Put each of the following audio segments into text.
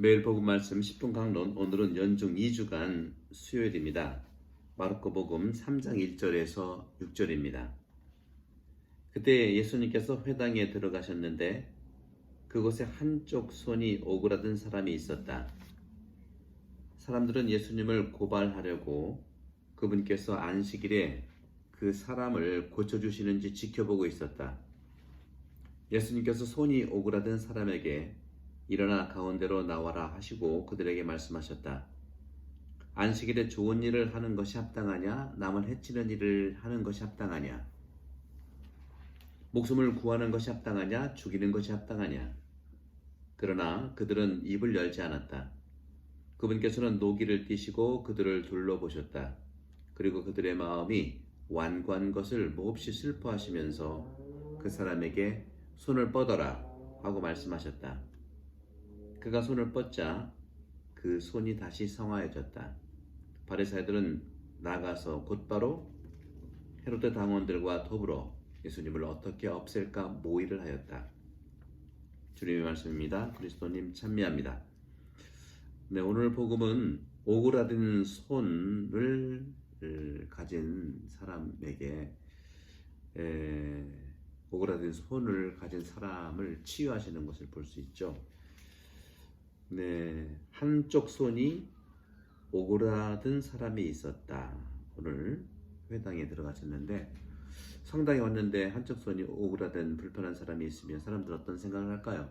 매일 복음 말씀 10분 강론 오늘은 연중 2주간 수요일입니다. 마르코 복음 3장 1절에서 6절입니다. 그때 예수님께서 회당에 들어가셨는데 그곳에 한쪽 손이 오그라든 사람이 있었다. 사람들은 예수님을 고발하려고 그분께서 안식일에 그 사람을 고쳐주시는지 지켜보고 있었다. 예수님께서 손이 오그라든 사람에게 일어나 가운데로 나와라 하시고 그들에게 말씀하셨다. 안식일에 좋은 일을 하는 것이 합당하냐? 남을 해치는 일을 하는 것이 합당하냐? 목숨을 구하는 것이 합당하냐? 죽이는 것이 합당하냐? 그러나 그들은 입을 열지 않았다. 그분께서는 노기를 띠시고 그들을 둘러보셨다. 그리고 그들의 마음이 완고한 것을 몹시 슬퍼하시면서 그 사람에게 손을 뻗어라 하고 말씀하셨다. 그가 손을 뻗자 그 손이 다시 성화해졌다. 바리사이들은 나가서 곧바로 헤로데 당원들과 더불어 예수님을 어떻게 없앨까 모의를 하였다. 주님의 말씀입니다. 그리스도님 찬미합니다. 네, 오늘 복음은 오그라든 손을 가진 사람에게 에, 오그라든 손을 가진 사람을 치유하시는 것을 볼 수 있죠. 네, 한쪽 손이 오그라든 사람이 있었다. 오늘 회당에 들어가셨는데 성당에 왔는데 한쪽 손이 오그라든 불편한 사람이 있으면 사람들 어떤 생각을 할까요?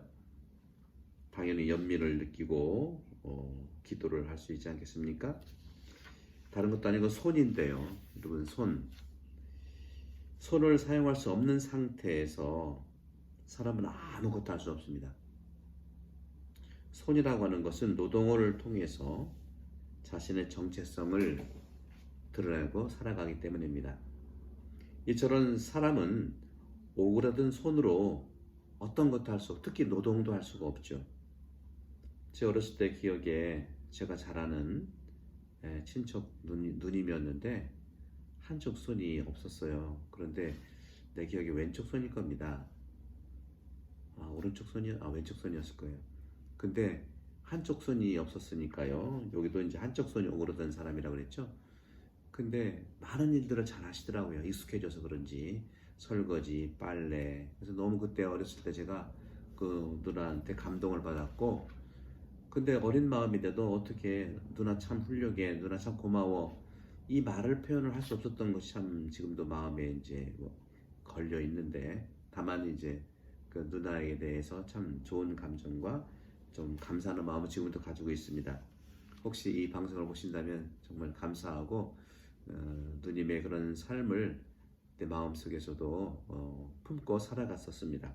당연히 연민을 느끼고 어, 기도를 할 수 있지 않겠습니까? 다른 것도 아니고 손인데요. 여러분 손 손을 사용할 수 없는 상태에서 사람은 아무것도 할 수 없습니다. 손이라고 하는 것은 노동을 통해서 자신의 정체성을 드러내고 살아가기 때문입니다. 이처럼 사람은 오그라든 손으로 어떤 것도 할 수 없고 특히 노동도 할 수가 없죠. 제 어렸을 때 기억에 제가 잘 아는 예, 친척 누님, 누님 이었는데 한쪽 손이 없었어요. 그런데 내 기억에 왼쪽 손일 겁니다. 아, 오른쪽 손이 아 왼쪽 손이었을 거예요. 근데 한쪽 손이 없었으니까요. 여기도 이제 한쪽 손이 오그라든 사람이라고 그랬죠. 근데 많은 일들을 잘 하시더라고요. 익숙해져서 그런지 설거지, 빨래. 그래서 너무 그때 어렸을 때 제가 그 누나한테 감동을 받았고 근데 어린 마음인데도 어떻게 누나 참 훌륭해, 누나 참 고마워 이 말을 표현을 할 수 없었던 것이 참 지금도 마음에 이제 뭐 걸려 있는데 다만 이제 그 누나에 대해서 참 좋은 감정과 좀 감사하는 마음을 지금도 가지고 있습니다. 혹시 이 방송을 보신다면 정말 감사하고 어, 누님의 그런 삶을 내 마음 속에서도 어, 품고 살아갔었습니다.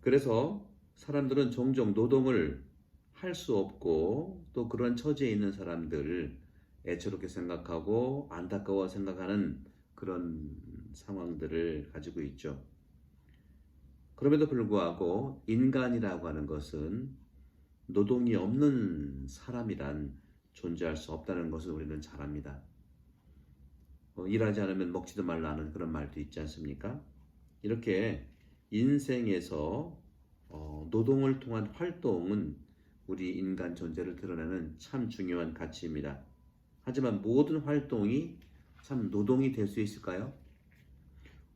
그래서 사람들은 종종 노동을 할 수 없고 또 그런 처지에 있는 사람들 애처롭게 생각하고 안타까워 생각하는 그런 상황들을 가지고 있죠. 그럼에도 불구하고 인간이라고 하는 것은 노동이 없는 사람이란 존재할 수 없다는 것을 우리는 잘 압니다. 어, 일하지 않으면 먹지도 말라는 그런 말도 있지 않습니까? 이렇게 인생에서 어, 노동을 통한 활동은 우리 인간 존재를 드러내는 참 중요한 가치입니다. 하지만 모든 활동이 참 노동이 될 수 있을까요?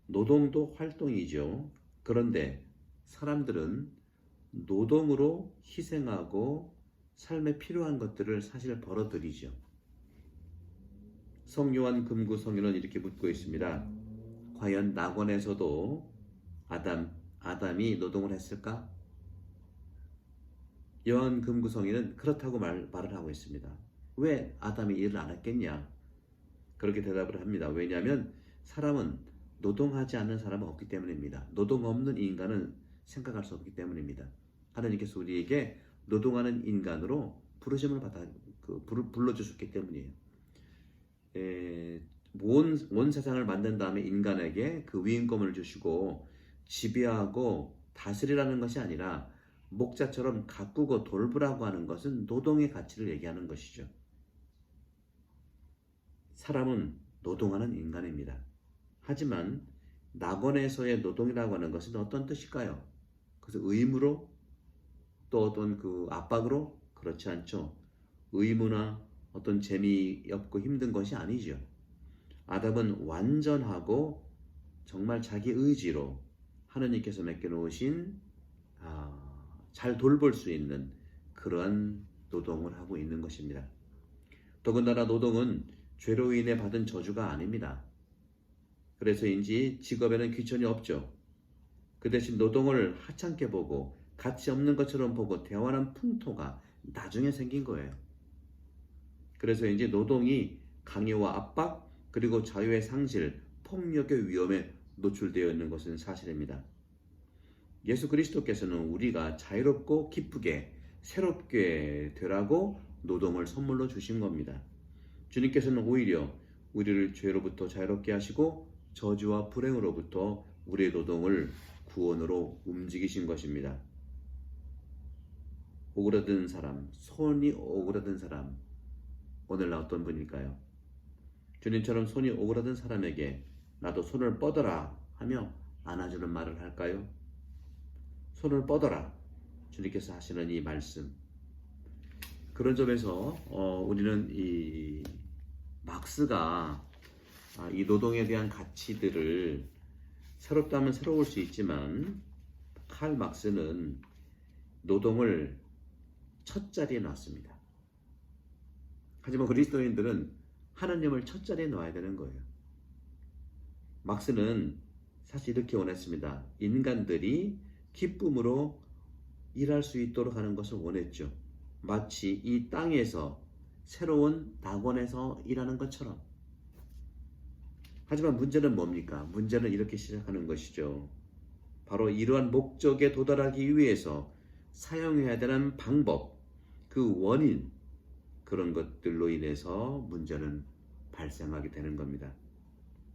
노동도 활동이죠. 그런데 사람들은 노동으로 희생하고 삶에 필요한 것들을 사실 벌어들이죠. 성요한 금구 성인은 이렇게 묻고 있습니다. 과연 낙원에서도 아담 아담이 노동을 했을까? 요한 금구 성인은 그렇다고 말, 말을 하고 있습니다. 왜 아담이 일을 안 했겠냐? 그렇게 대답을 합니다. 왜냐하면 사람은 노동하지 않는 사람은 없기 때문입니다. 노동 없는 인간은 생각할 수 없기 때문입니다. 하나님께서 우리에게 노동하는 인간으로 부르심을 받아 그 불러 주셨기 때문이에요. 에, 온, 온 세상을 만든 다음에 인간에게 그 위임권을 주시고 지배하고 다스리라는 것이 아니라 목자처럼 가꾸고 돌보라고 하는 것은 노동의 가치를 얘기하는 것이죠. 사람은 노동하는 인간입니다. 하지만 낙원에서의 노동이라고 하는 것은 어떤 뜻일까요? 그래서 의무로 또 어떤 그 압박으로 그렇지 않죠. 의무나 어떤 재미없고 힘든 것이 아니죠. 아담은 완전하고 정말 자기 의지로 하느님께서 맡겨놓으신 아, 잘 돌볼 수 있는 그러한 노동을 하고 있는 것입니다. 더군다나 노동은 죄로 인해 받은 저주가 아닙니다. 그래서인지 직업에는 귀천이 없죠. 그 대신 노동을 하찮게 보고 가치 없는 것처럼 보고 대화하는 풍토가 나중에 생긴 거예요. 그래서인지 노동이 강요와 압박 그리고 자유의 상실, 폭력의 위험에 노출되어 있는 것은 사실입니다. 예수 그리스도께서는 우리가 자유롭고 기쁘게 새롭게 되라고 노동을 선물로 주신 겁니다. 주님께서는 오히려 우리를 죄로부터 자유롭게 하시고 저주와 불행으로부터 우리의 노동을 구원으로 움직이신 것입니다. 오그라든 사람, 손이 오그라든 사람, 오늘 나 어떤 분일까요? 주님처럼 손이 오그라든 사람에게 나도 손을 뻗어라 하며 안아주는 말을 할까요? 손을 뻗어라. 주님께서 하시는 이 말씀. 그런 점에서 어, 우리는 이 막스가 아, 이 노동에 대한 가치들을 새롭다면 새로울 수 있지만 칼 막스는 노동을 첫 자리에 놨습니다. 하지만 그리스도인들은 하나님을 첫 자리에 놔야 되는 거예요. 막스는 사실 이렇게 원했습니다. 인간들이 기쁨으로 일할 수 있도록 하는 것을 원했죠. 마치 이 땅에서 새로운 낙원에서 일하는 것처럼. 하지만 문제는 뭡니까? 문제는 이렇게 시작하는 것이죠. 바로 이러한 목적에 도달하기 위해서 사용해야 되는 방법, 그 원인, 그런 것들로 인해서 문제는 발생하게 되는 겁니다.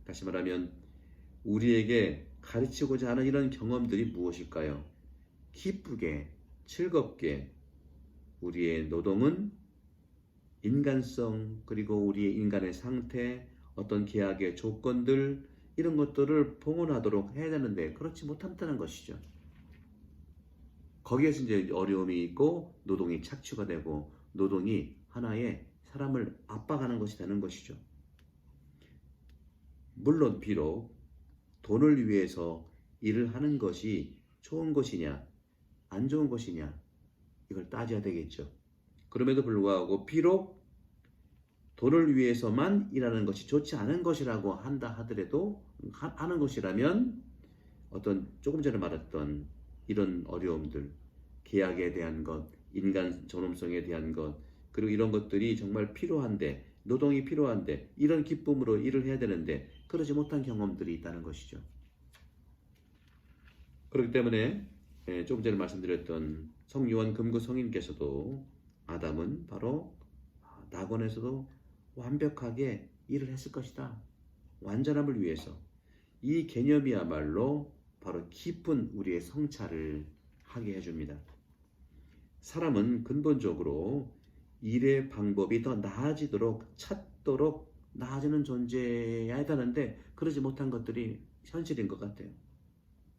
다시 말하면 우리에게 가르치고자 하는 이런 경험들이 무엇일까요? 기쁘게, 즐겁게 우리의 노동은 인간성 그리고 우리의 인간의 상태, 어떤 계약의 조건들 이런 것들을 봉헌하도록 해야 되는데 그렇지 못한다는 것이죠. 거기에서 이제 어려움이 있고 노동이 착취가 되고 노동이 하나의 사람을 압박하는 것이 되는 것이죠. 물론 비록 돈을 위해서 일을 하는 것이 좋은 것이냐 안 좋은 것이냐 이걸 따져야 되겠죠. 그럼에도 불구하고 비록 돈을 위해서만 일하는 것이 좋지 않은 것이라고 한다 하더라도 하는 것이라면 어떤 조금 전에 말했던 이런 어려움들 계약에 대한 것 인간 존엄성에 대한 것 그리고 이런 것들이 정말 필요한데 노동이 필요한데 이런 기쁨으로 일을 해야 되는데 그러지 못한 경험들이 있다는 것이죠. 그렇기 때문에 예, 조금 전에 말씀드렸던 성요한 금구 성인께서도 아담은 바로 낙원에서도 완벽하게 일을 했을 것이다. 완전함을 위해서 이 개념이야말로 바로 깊은 우리의 성찰을 하게 해줍니다. 사람은 근본적으로 일의 방법이 더 나아지도록 찾도록 나아지는 존재여야 되는데 그러지 못한 것들이 현실인 것 같아요.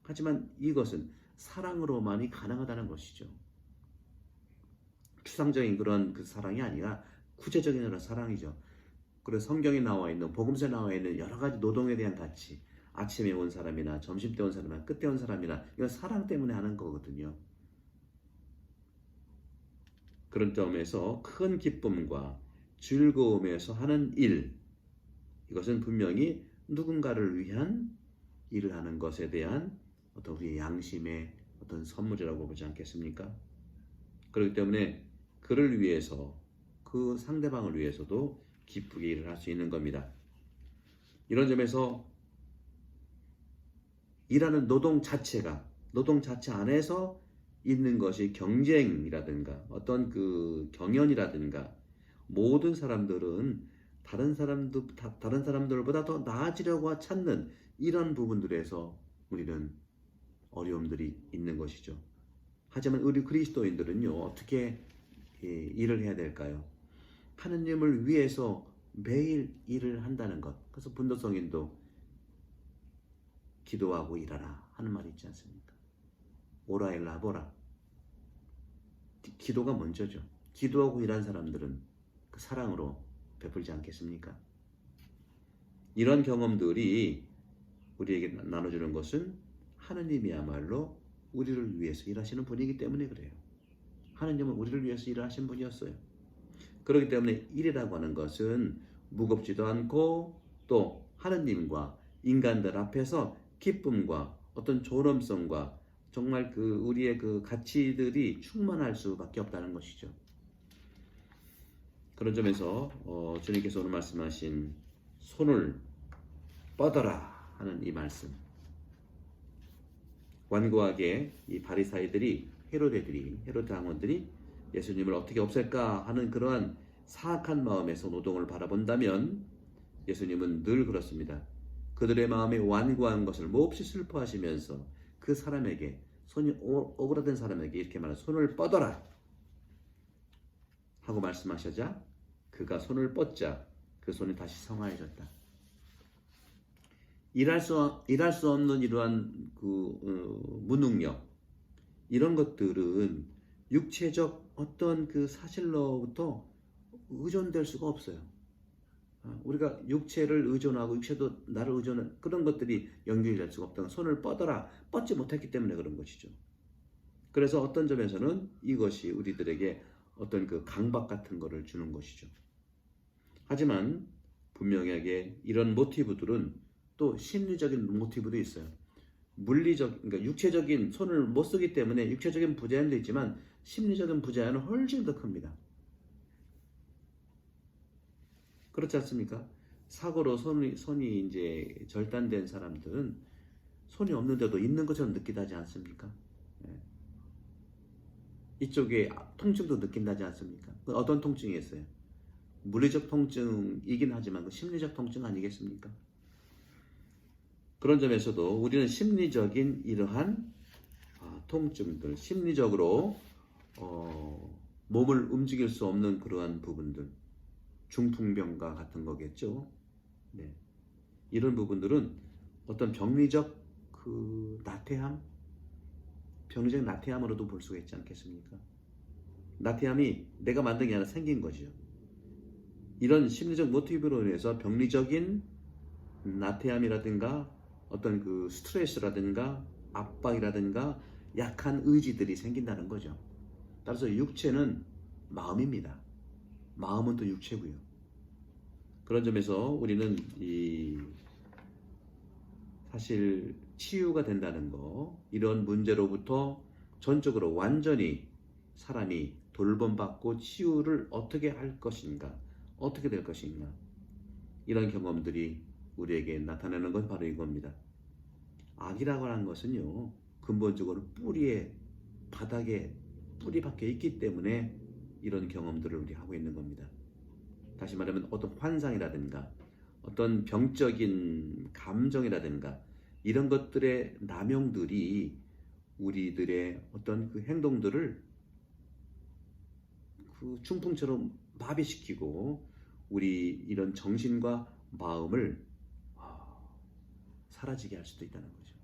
하지만 이것은 사랑으로만이 가능하다는 것이죠. 추상적인 그런 그 사랑이 아니라 구체적인 그런 사랑이죠. 그래서 성경에 나와 있는 복음서에 나와 있는 여러 가지 노동에 대한 가치, 아침에 온 사람이나 점심 때 온 사람이나 끝에 온 사람이나 이건 사랑 때문에 하는 거거든요. 그런 점에서 큰 기쁨과 즐거움에서 하는 일, 이것은 분명히 누군가를 위한 일을 하는 것에 대한 어떤 우리의 양심의 어떤 선물이라고 보지 않겠습니까? 그렇기 때문에 그를 위해서 그 상대방을 위해서도 기쁘게 일을 할 수 있는 겁니다. 이런 점에서 일하는 노동 자체가 노동 자체 안에서 있는 것이 경쟁이라든가 어떤 그 경연이라든가 모든 사람들은 다른 사람들 다른 사람들보다 더 나아지려고 찾는 이런 부분들에서 우리는 어려움들이 있는 것이죠. 하지만 우리 그리스도인들은요 어떻게 일을 해야 될까요? 하느님을 위해서 매일 일을 한다는 것. 그래서 분도성인도 기도하고 일하라 하는 말이 있지 않습니까? 오라일 라보라. 기- 기도가 먼저죠. 기도하고 일한 사람들은 그 사랑으로 베풀지 않겠습니까? 이런 경험들이 우리에게 나- 나눠주는 것은 하느님이야말로 우리를 위해서 일하시는 분이기 때문에 그래요. 하느님은 우리를 위해서 일을 하신 분이었어요. 그렇기 때문에 일이라고 하는 것은 무겁지도 않고 또 하느님과 인간들 앞에서 기쁨과 어떤 존엄성과 정말 그 우리의 그 가치들이 충만할 수밖에 없다는 것이죠. 그런 점에서 어, 주님께서 오늘 말씀하신 손을 뻗어라 하는 이 말씀. 완고하게 이 바리사이들이 헤로데들이 헤로데 당원들이 예수님을 어떻게 없앨까 하는 그러한 사악한 마음에서 노동을 바라본다면 예수님은 늘 그렇습니다. 그들의 마음에 완고한 것을 몹시 슬퍼하시면서 그 사람에게 손이 오- 오그라든 사람에게 이렇게 말해 손을 뻗어라 하고 말씀하셔자 그가 손을 뻗자 그 손이 다시 성화해졌다. 일할 수 일할 수 없는 이러한 그 어, 무능력 이런 것들은 육체적 어떤 그 사실로부터 의존될 수가 없어요. 아, 우리가 육체를 의존하고 육체도 나를 의존한 그런 것들이 연결이 될 수가 없다는 손을 뻗어라 뻗지 못했기 때문에 그런 것이죠. 그래서 어떤 점에서는 이것이 우리들에게 어떤 그 강박 같은 거를 주는 것이죠. 하지만 분명하게 이런 모티브들은 또 심리적인 모티브도 있어요. 물리적, 그러니까 육체적인 손을 못 쓰기 때문에 육체적인 부자연도 있지만 심리적인 부자연은 훨씬 더 큽니다. 그렇지 않습니까? 사고로 손이, 손이 이제 절단된 사람들은 손이 없는데도 있는 것처럼 느끼다 하지 않습니까? 예. 이쪽에 통증도 느낀다지 않습니까? 그 어떤 통증이 있어요? 물리적 통증이긴 하지만 그 심리적 통증 아니겠습니까? 그런 점에서도 우리는 심리적인 이러한 아, 통증들, 심리적으로 어, 몸을 움직일 수 없는 그러한 부분들, 중풍병과 같은 거겠죠. 네. 이런 부분들은 어떤 병리적 그 나태함, 병리적 나태함으로도 볼 수가 있지 않겠습니까? 나태함이 내가 만든 게 아니라 생긴 거죠. 이런 심리적 모티브로 인해서 병리적인 나태함이라든가 어떤 그 스트레스라든가 압박이라든가 약한 의지들이 생긴다는 거죠. 따라서 육체는 마음입니다. 마음은 또 육체고요. 그런 점에서 우리는 이 사실 치유가 된다는 거 이런 문제로부터 전적으로 완전히 사람이 돌봄받고 치유를 어떻게 할 것인가 어떻게 될 것인가 이런 경험들이 우리에게 나타나는 건 바로 이겁니다. 악이라고 하는 것은요 근본적으로 뿌리에 바닥에 뿌리 박혀 있기 때문에 이런 경험들을 우리 하고 있는 겁니다. 다시 말하면 어떤 환상이라든가 어떤 병적인 감정이라든가 이런 것들의 남용들이 우리들의 어떤 그 행동들을 그 중풍처럼 마비시키고 우리 이런 정신과 마음을 아, 사라지게 할 수도 있다는 거죠.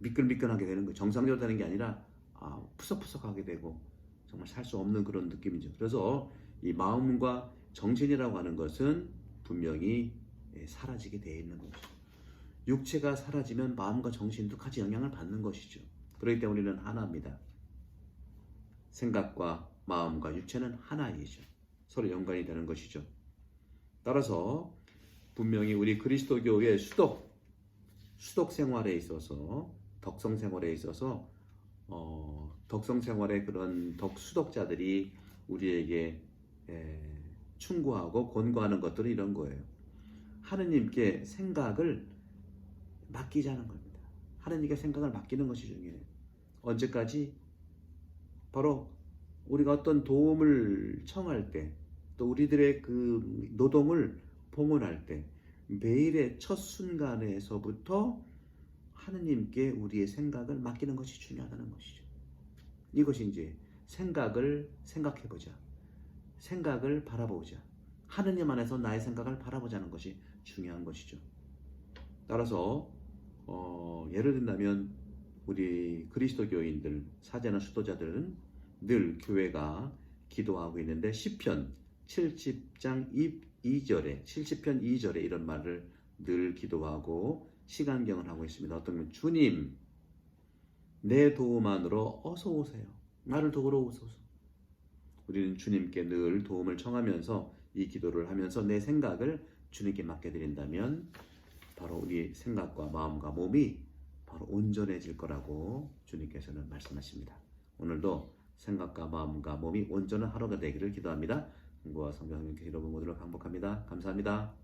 미끌미끌하게 되는 거 정상적으로 되는 게 아니라 아, 푸석푸석하게 되고 정말 살 수 없는 그런 느낌이죠. 그래서 이 마음과 정신이라고 하는 것은 분명히 예, 사라지게 되어 있는 거죠. 육체가 사라지면 마음과 정신도 같이 영향을 받는 것이죠. 그렇기 때문에 우리는 하나입니다. 생각과 마음과 육체는 하나이죠. 서로 연관이 되는 것이죠. 따라서 분명히 우리 그리스도교의 수독, 수독 생활에 있어서 덕성 생활에 있어서 어, 덕성 생활의 그런 덕 수독자들이 우리에게 에, 충고하고 권고하는 것들은 이런 거예요. 하느님께 생각을 맡기자는 겁니다. 하느님께 생각을 맡기는 것이 중요해요. 언제까지? 바로 우리가 어떤 도움을 청할 때, 또 우리들의 그 노동을 봉헌할 때, 매일의 첫 순간에서부터 하느님께 우리의 생각을 맡기는 것이 중요하다는 것이죠. 이것이 이제 생각을 생각해보자. 생각을 바라보자. 하느님 안에서 나의 생각을 바라보자는 것이 중요한 것이죠. 따라서 어, 예를 든다면 우리 그리스도교인들 사제나 수도자들은 늘 교회가 기도하고 있는데 시편 70장 2절에 70편 2절에 이런 말을 늘 기도하고 시간경을 하고 있습니다. 어떤 분 주님 내 도움 안으로 어서 오세요. 나를 도우러 오소서. 우리는 주님께 늘 도움을 청하면서 이 기도를 하면서 내 생각을 주님께 맡겨드린다면 바로 우리 생각과 마음과 몸이 바로 온전해질 거라고 주님께서는 말씀하십니다. 오늘도 생각과 마음과 몸이 온전한 하루가 되기를 기도합니다. 공부와 성경 여러분 모두를 강복합니다. 감사합니다.